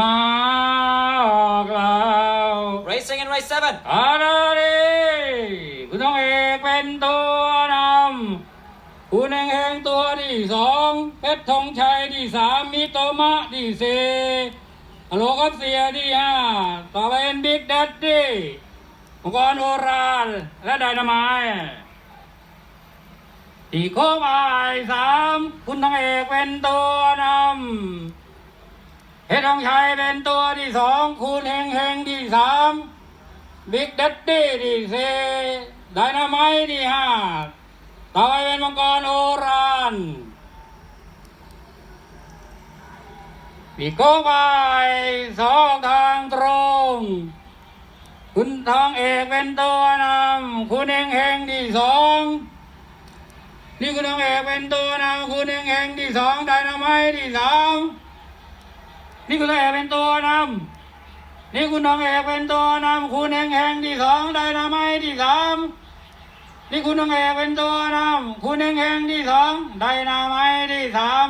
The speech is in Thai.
มาออกแล้ว Racing in race seven. อาราดีคุณน้องเอกเป็นตัวนำคุณเองเองตัวที่สองเพชรธงชัยที่สามมิโตมะที่สี่อโลกัสเซียที่ห้าต่อไปเป็นบิ๊กดัดดี้มังกรโอรานและไดนามายที่โค้งอายสามคุณน้องเอกเป็นตัวนำ เพชรธงชัยเป็นตัวที่สองคุณเฮงเฮงที่สามบิ๊กเดัดดี้ที่สี่ไดนาไมต์ที่ห้าต่อไปเป็นมังกรโอรานปีโก้ไปสองทางตรง คุณทองเอกเป็นตัวนำคุณเองเฮงที่สองนี่คุณทองเอกเป็นตัวนำคุณเองเฮงที่สองไดนาไมต์ที่สาม นี่คุณแองเอกเป็นตัวนำนี่คุณน้องเอกเป็นตัวนำคุณแห่งแห่งที่สองไดนาไมที่สามนี่คุณน้องเอกเป็นตัวนำคุณแห่งแห่งที่สองไดนาไมที่สาม